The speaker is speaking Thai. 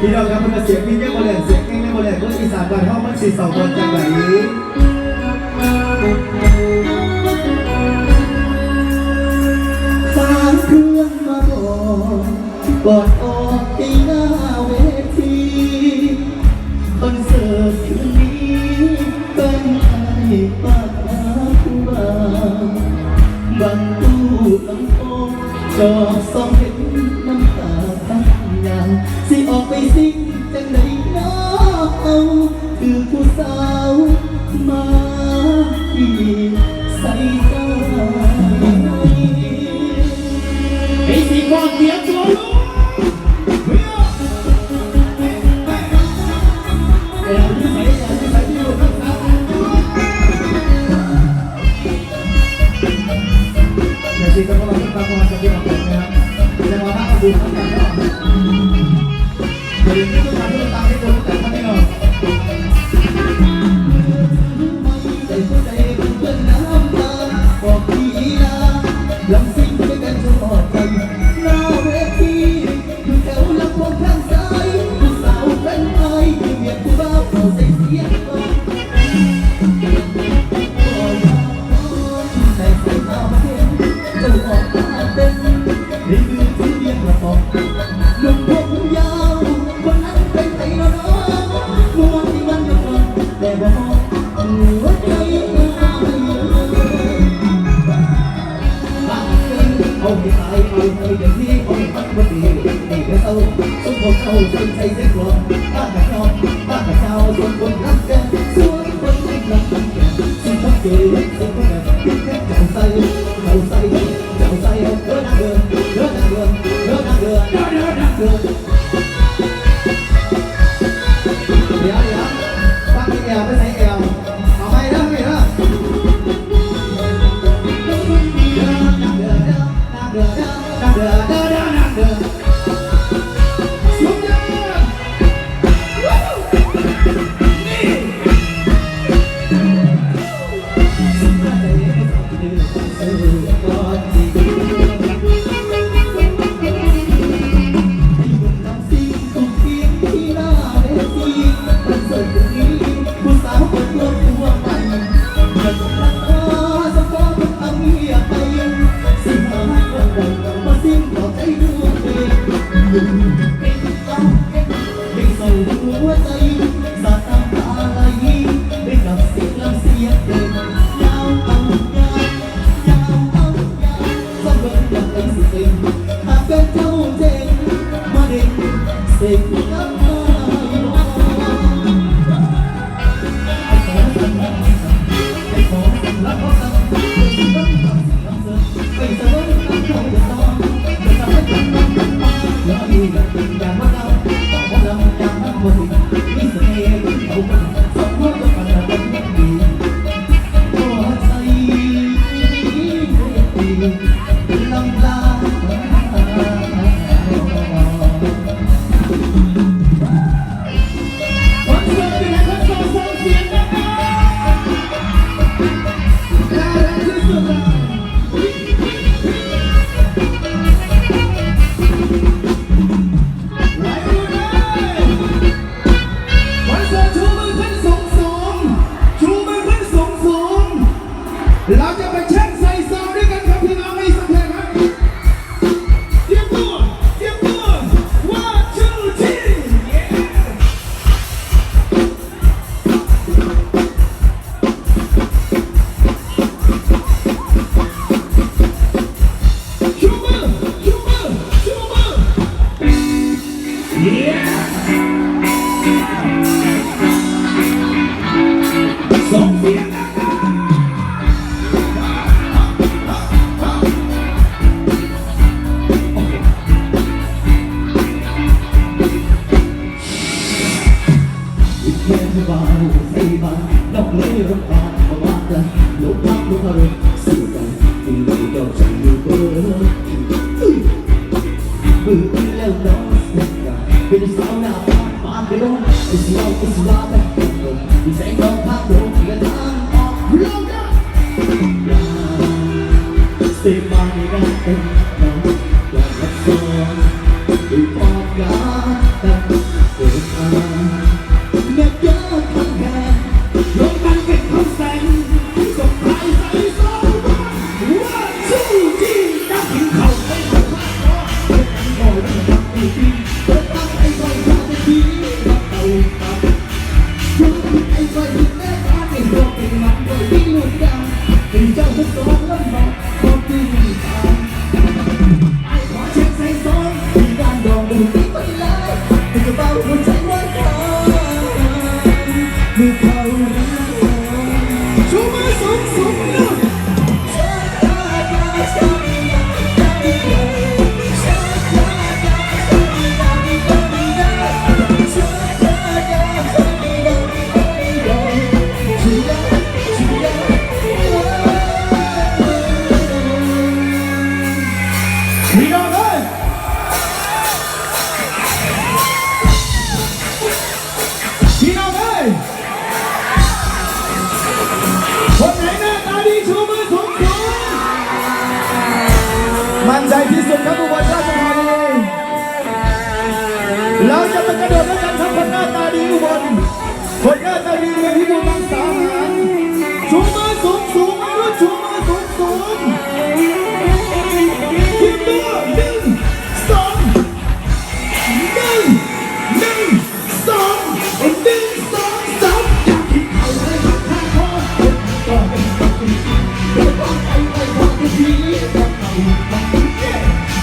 พี่น้องครับมาเสียงพี่เยอะมเลนเสียงเองเยอะมาเลยคนอีสานบ้นห้องมันสี่สองคนจากไหนสามเครื่องมาบอกบอดอ้ จอบสองเห็นน้ำตาตั้งยางสิออกไปสิจังใดน้อคือผู้สาวมาที่ใส่ใจให้สิบอกเสียงตัวลูก เดียวกันนะครับแสดงว่าถ้าเอาดูทั้งกัน lại người thời đến khi không tắt mất đi đi về sau, xuống một sâu xuân xây dễ buồn ta cả non ta cả sao xuân quân lắm xe xuống quân lắc lắc lắc kè xin thoát kỳ xin thoát kè cách chào say chào say chào say ông đỡ đang đưa đỡ đang đưa đỡ đang đưa đỡ đang đưa สิเงหากเป็นเจ้าเจ๋งมาเด็กเสกน้ำ you. คือที่เล่นน้องสักการเป็นสาวหน้าผากปากกระโดดเป็นสาวเป็นสาวแบบกระโดดมีแสงดอกทางลงกระทางออกเล่าได้ Stay by me, that's พี่น้องเอ้ยพี่น้องเอ้ยคนไหนน้าตาดีชูมือสูงสูงมั่นใจที่สุดครับทุบลราชธานีเราจะ